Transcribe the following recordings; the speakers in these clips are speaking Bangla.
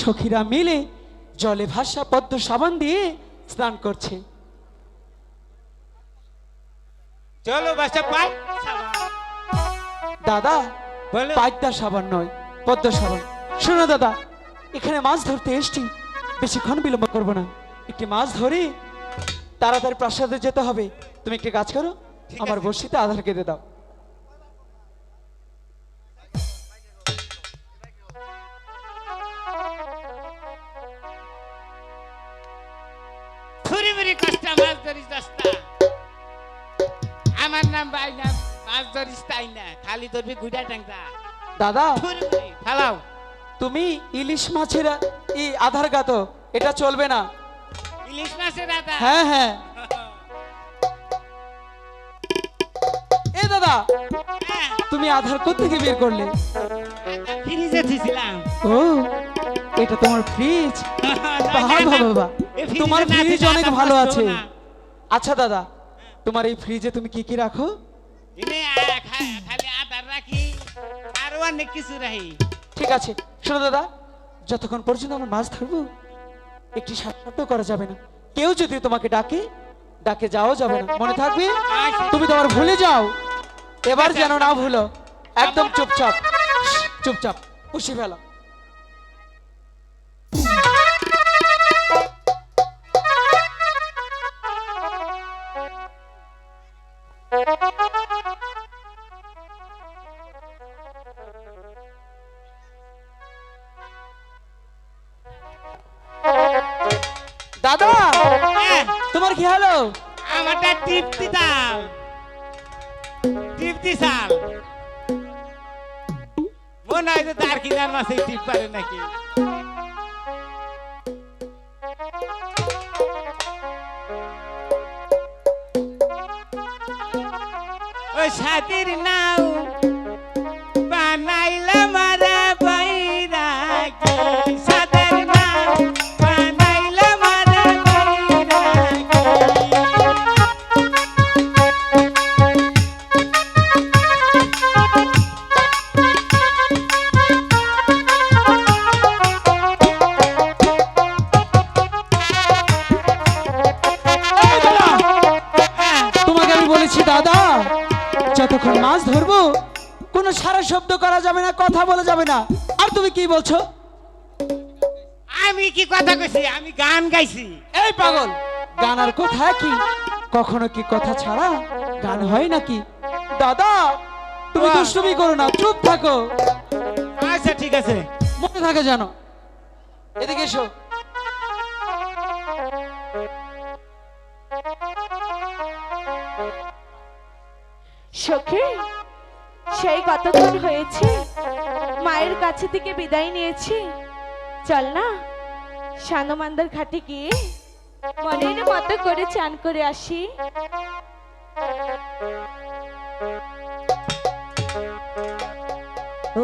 সখীরা মিলে জলে ভাসা পদ্ম সাবান দিয়ে স্নান করছে। চলো বাসা পাই দাদা বলো। পাইকদার সাবান নয় পদ্ম সাবান। শোনো দাদা এখানে মাছ ধরতে এসছি। বেশিক্ষণ বিলম্ব করব না। একটি মাছ ধরে তাড়াতাড়ি প্রাসাদে যেতে হবে। তুমি একটি কাজ করো আমার। বর্ষিতে আধার কেটে দাও। নাম ভাই নাম মাছ ধরিস তাই না? খালি ধরবি গুড়া টাংটা দাদা! ফালাও তুমি ইলিশ মাছের ই আধার গাত এটা চলবে না। ইলিশ মাছের আদা হ্যাঁ হ্যাঁ। এ দাদা হ্যাঁ, তুমি আধার কোথা থেকে বের করলে? ফ্রিজে থুইছিলাম ও এটা তোমার ফ্রিজ। এ ফ্রিজে তোমার ফ্রিজ অনেক ভালো আছে। আচ্ছা দাদা তোমার এই ফ্রিজে তুমি কি কি রাখো? এনে আ- খা- খালি আদার রাখি আরও অনেক কিছু রাখি। ঠিক আছে শোনো দাদা যতক্ষণ পর্যন্ত আমরা মাছ ধরবো একটি সাক্ষাৎ করা যাবে না। কেউ যদি তোমাকে ডাকে ডাকে যাও যাবে না। মনে থাকবে? আচ্ছা। তুমি তোমার ভুলে যাও। এবার যেন না ভুলো। একদম চুপচাপ চুপচাপ পুষি ফেলো। কি হলো? আমারটা টিপতি দাও। টিপতি সাল মনে হয় যে তার কিনার মাসে টিপ পারে নাকি? ওই সাথীর নাও মাছ ধরবো? কোনো সারা শব্দ করা যাবে না কথা বলা যাবে না। আর তুমি কি বলছো? আমি কি কথা কইছি? আমি গান গাইছি। এই পাগল গান আর কথা কি? কখনো কি কথা ছাড়া গান হয় নাকি? দাদা তুমি। দুষ্টুমি করো না চুপ থাকো। আচ্ছা ঠিক আছে। মনে থাকে জানো এদিকে এসো। সখী, সেই কতক্ষণ হয়েছে? মায়ের কাছে থেকে বিদায় নিয়েছি। চল না, সানমান্দার ঘাটে গিয়ে মনের মতো করে চান করে আসি।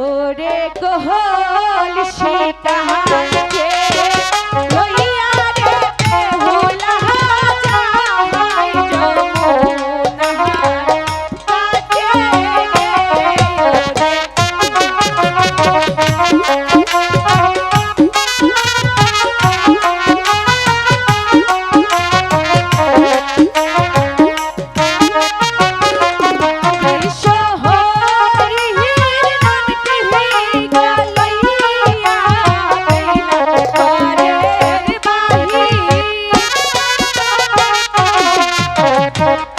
ওরে কোহল শিকাহাতে Bye.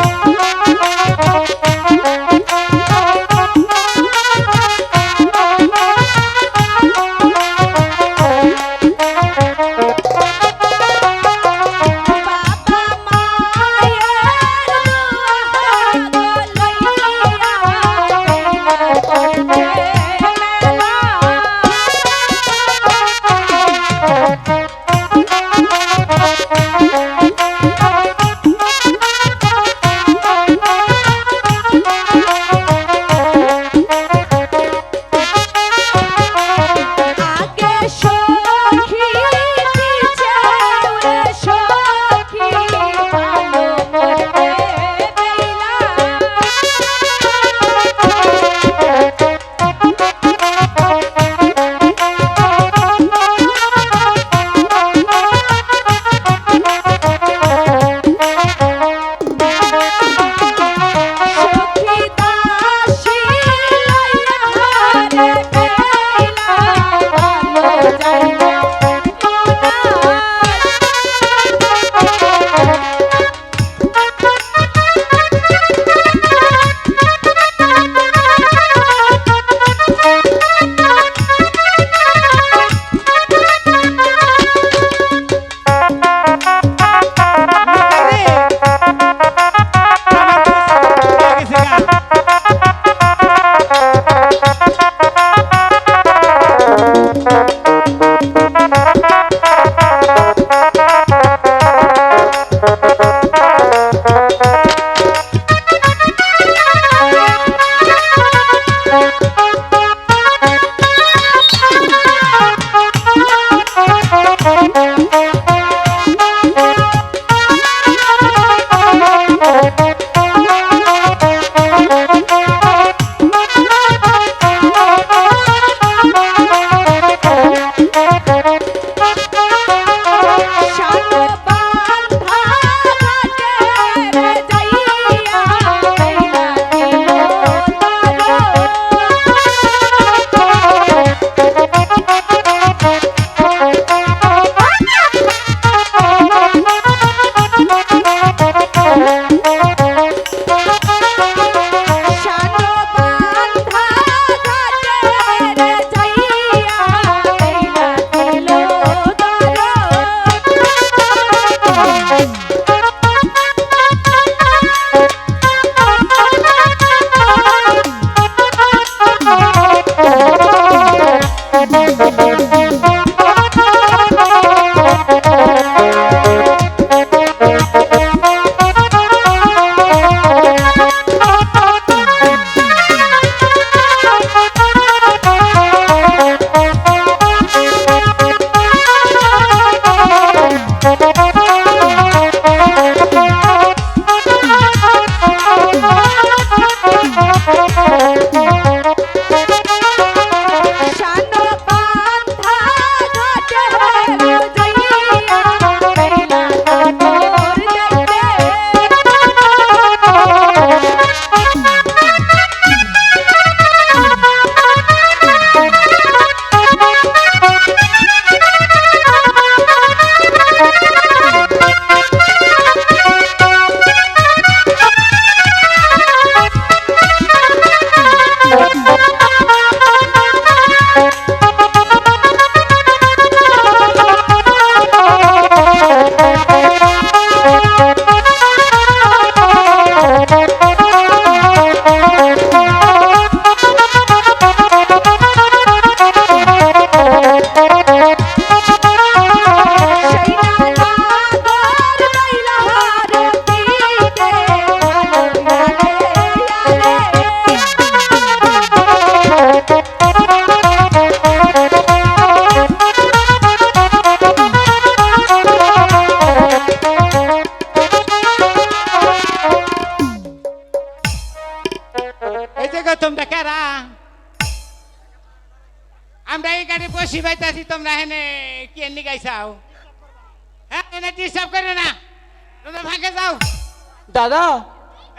দাদা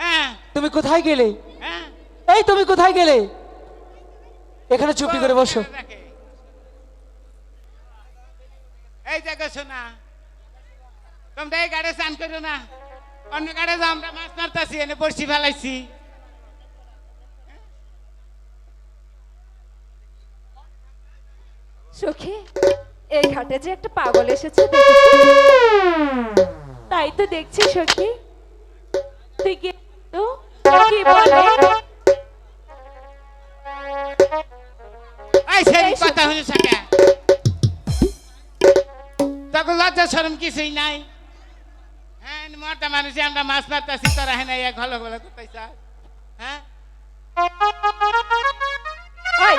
হ্যাঁ। তুমি কোথায় গেলে? হ্যাঁ। এই তুমি কোথায় গেলে? এখানে চুপটি করে বসো। এই দেখো শোনা তোমরা এই গাড়ি চান করো না। অন্য গাড়ি যাও আমরা মাছ মারতাছি এনে বসি ফেলাইছি। সখী এই ঘাটে যে একটা পাগল এসেছে তাই তো দেখছি সখী। তুই তো কি বলে? এই সেই কথা হলো সাকা তখন লজ্জা শরম কিছুই নাই। হ্যাঁ মরটা মানুষ আমরা মাছ মারতাছি তোরা হ্যাঁ এক ভালো ভালো করতেছ হ্যাঁ? ওই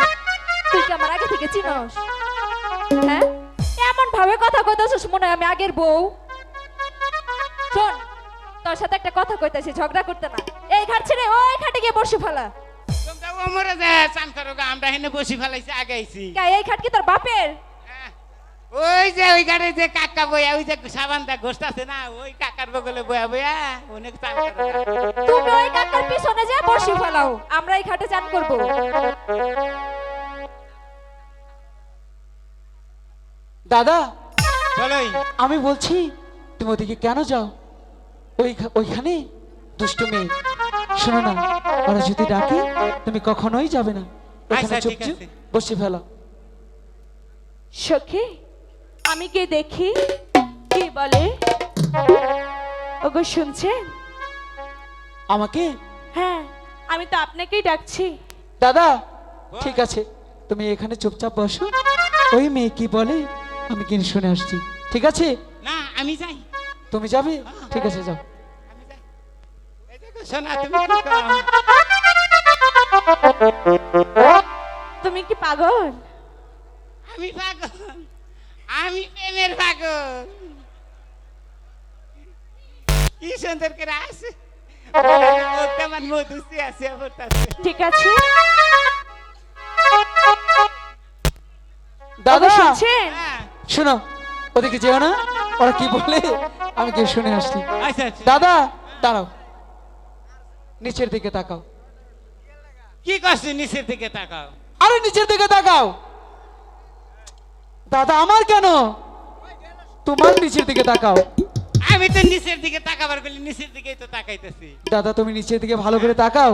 তুই কি আমার আগে থেকে চিনস? হ্যাঁ? এমন ভাবে কথা কইতাছিস মনে হয় আমি আগের বউ। শোন তোর সাথে একটা কথা কইতাছি ঝগড়া করতে না। এই ঘাট ছেড়ে ওই ঘাটে গিয়ে বসে ফেলা। তোমরা ও মরে যে চান করো গো, আমরা হেনে বসি ফেলাইছি আগে আইছি। কা এই ঘাট কি তোর বাপের? হ্যাঁ। ওই যে ওই গাড়ি যে কাকা বইয়া ওই যে সাবানটা ঘোষট আছে না ওই কাকার বগলে বয়া বয়া অনেক চান করো তুমি ওই কাকার পিছনে যা বসে ফেলাও আমরা এই ঘাটে চান করব। দাদা বলোই আমি বলছি তুমি ওদিকে কেন যাও? ওই ওইখানে? দুষ্ট মেয়ে। শোনো না ওরা যদি ডাকে তুমি কখনোই যাবে না। আচ্ছা, চুপচুপ বসে ফেলো। সখী আমি কে দেখি? কি বলে? ওগো শুনছেন? আমাকে? হ্যাঁ আমি তো আপনাকেই ডাকছি। দাদা ঠিক আছে তুমি এখানে চুপচাপ বসো। ওই মেয়ে কি বলে? আমি কিনে শুনে আসছি। ঠিক আছে? না আমি যাই। তুমি যাবে? ঠিক আছে যাও। আমি যাই এই দেখো সোনা তুমি কি কও? তুমি কি পাগল? আমি পাগল। আমি প্রেমের পাগল। কি সুন্দর করে আছে আমার মধুসি আছে ঠিক আছে। দাদা! শুনছেন? হ্যাঁ। শোনো ওদিকে যেও না। ওরা কি বলে? আমি গিয়ে শুনে আসছি। আচ্ছা আচ্ছা। দাদা দাঁড়াও। নিচের দিকে তাকাও। কি করছিস নিচের দিকে তাকাও? আরে নিচের দিকে তাকাও। দাদা আমার কেন? তোমার নিচের দিকে তাকাও। আমি তো নিচের দিকে তাকাবার করলে নিচের দিকেই তো তাকাইতেছি। দাদা তুমি নিচের দিকে ভালো করে তাকাও।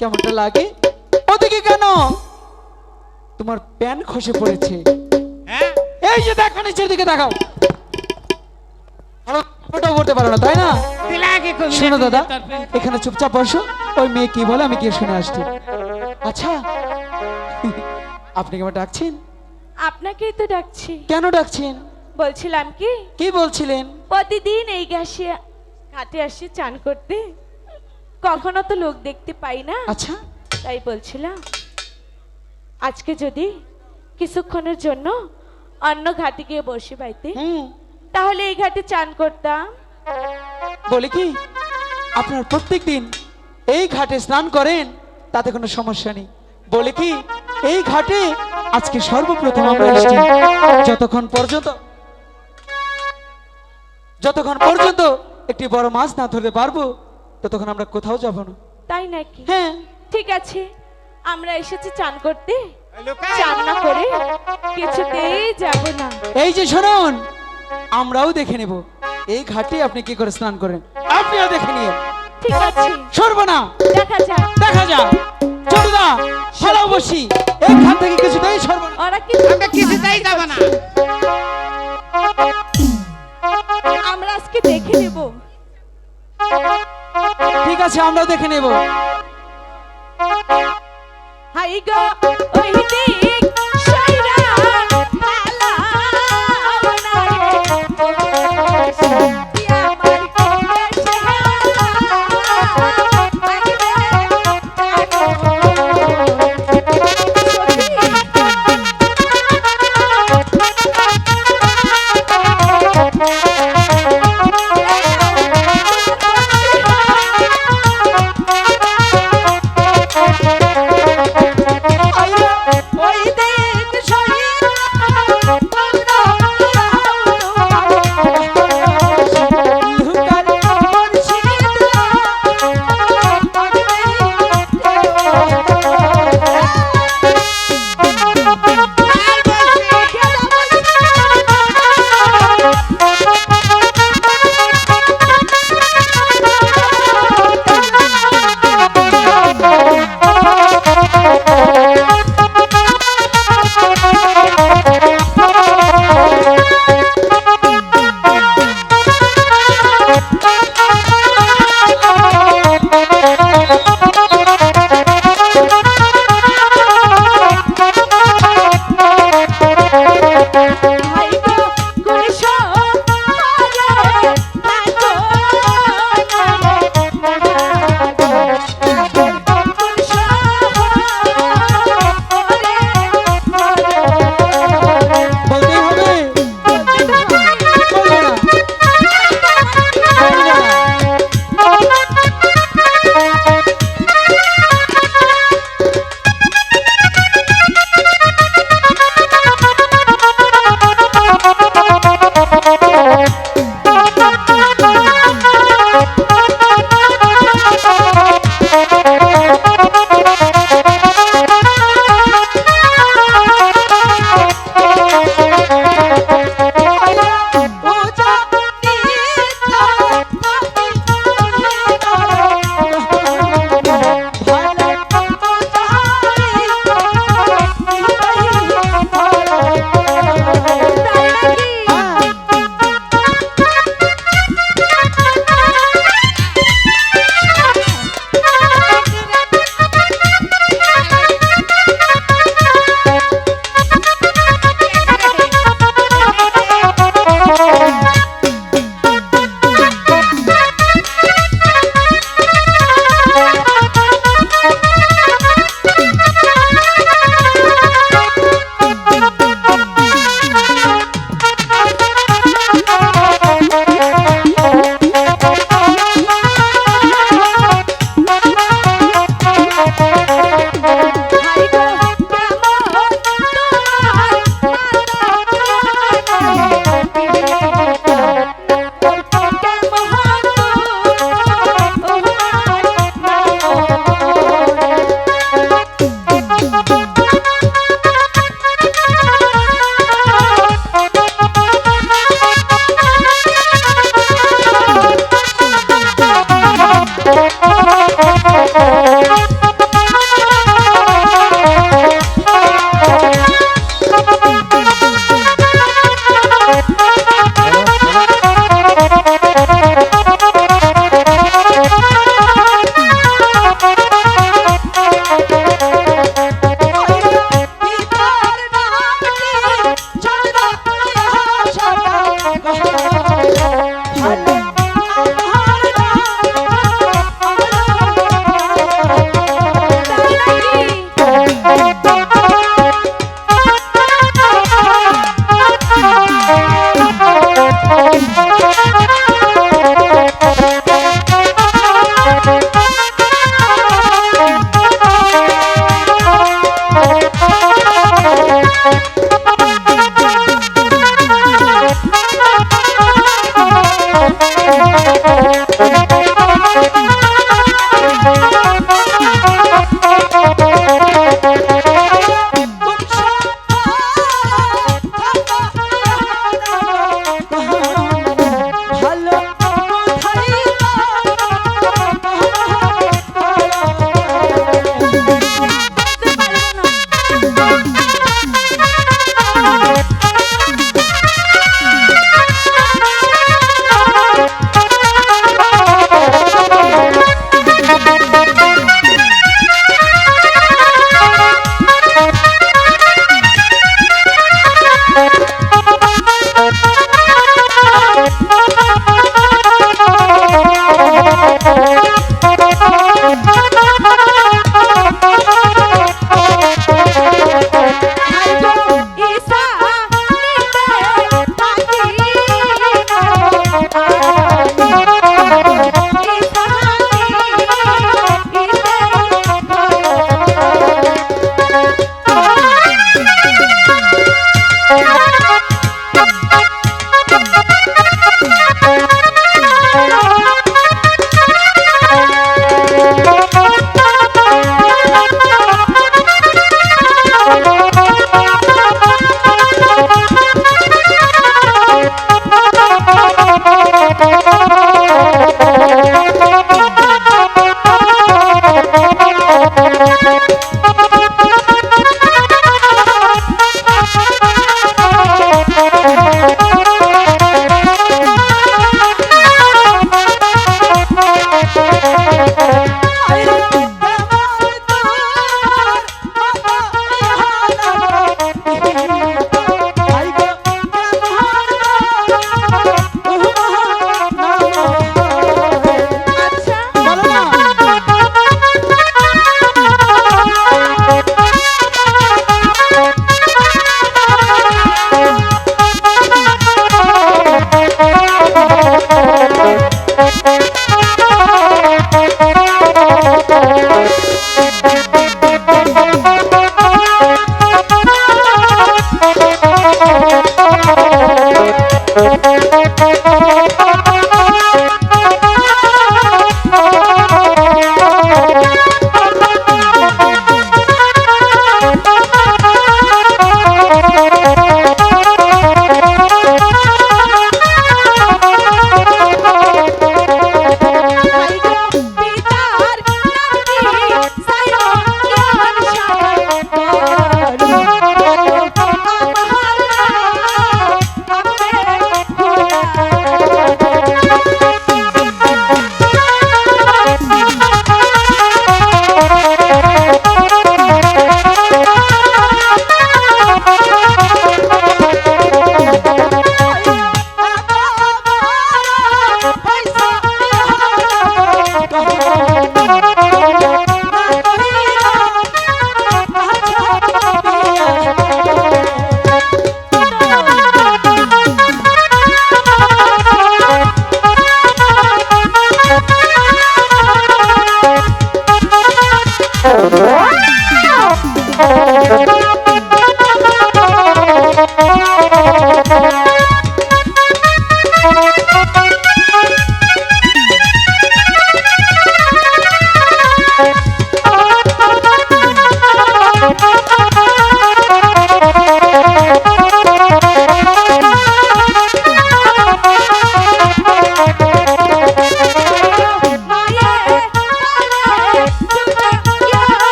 কেমনটা লাগে? ওদিকে কেন? তোমার প্যান খসে পড়েছে। এই যে দেখো নিচের দিকে তাকাও ভালো করতে পারো না তাই না? দিলে আগে কবি শোনো দাদা এখানে চুপচাপ বসো। ওই মেয়ে কি বলে আমি গিয়ে শুনে আসছি। আচ্ছা। আপনি কি আমার ডাকছেন? আপনাকেই তো ডাকছি। কেন ডাকছেন? বলছিলাম কি? কি বলছিলেন? প্রতিদিন এই ঘাসে ঘাটে আসি চান করতে। কখনো তো লোক দেখতে পাই না। আচ্ছা। তাই বলছিলাম আজকে যদি কিছুক্ষণের জন্য অন্য ঘাটে গিয়ে বসে পাইতে হুম। তাহলে এই ঘাটে চান করতাম। বলি কি আপনার প্রত্যেক দিন এই ঘাটে স্নান করেন তাতে কোনো সমস্যা নেই। বলে কি এই ঘাটে আজকে সর্বপ্রথম আমরা এসেছি। যতক্ষণ পর্যন্ত যতক্ষণ পর্যন্ত একটি বড় মাছ না ধরতে পারব ততক্ষণ আমরা কোথাও যাব না। তাই নাকি? হ্যাঁ। ঠিক আছে আমরা এসেছি চান করতে। ওই লুকাই। চান না করে কিছুতেই যাব না। এই যে শুনুন আমরাও দেখে নেব। এই ঘাটে আপনি কি করে স্নান করেন? আপনিও দেখে নিয়ে। ঠিক আছে। সরবো না। দেখা যাক। দেখা যাক। চলুদা বসি। এই ঘাট থেকে কিছুতেই সরবো না। ওরা কি আমরা কিছুতেই যাব না। আমরা আজকে দেখে নেব। ঠিক আছে আমরাও দেখে নেব।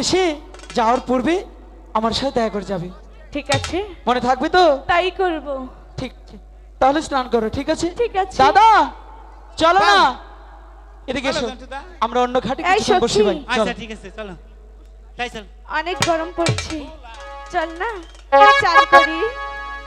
শেষে যাওয়ার পূর্বে আমার সাথে দেখা করে যাবে। ঠিক আছে। মনে থাকবে তো? তাই করব। ঠিক। তাহলে স্নান করো ঠিক আছে? ঠিক আছে। দাদা চলো না। এদিকে এসো। আমরা অন্য ঘাটে কিছু বসি ভাই আচ্ছা ঠিক আছে চলো। তাই চল। অনেক গরম পড়ছে। চল না। চান করি।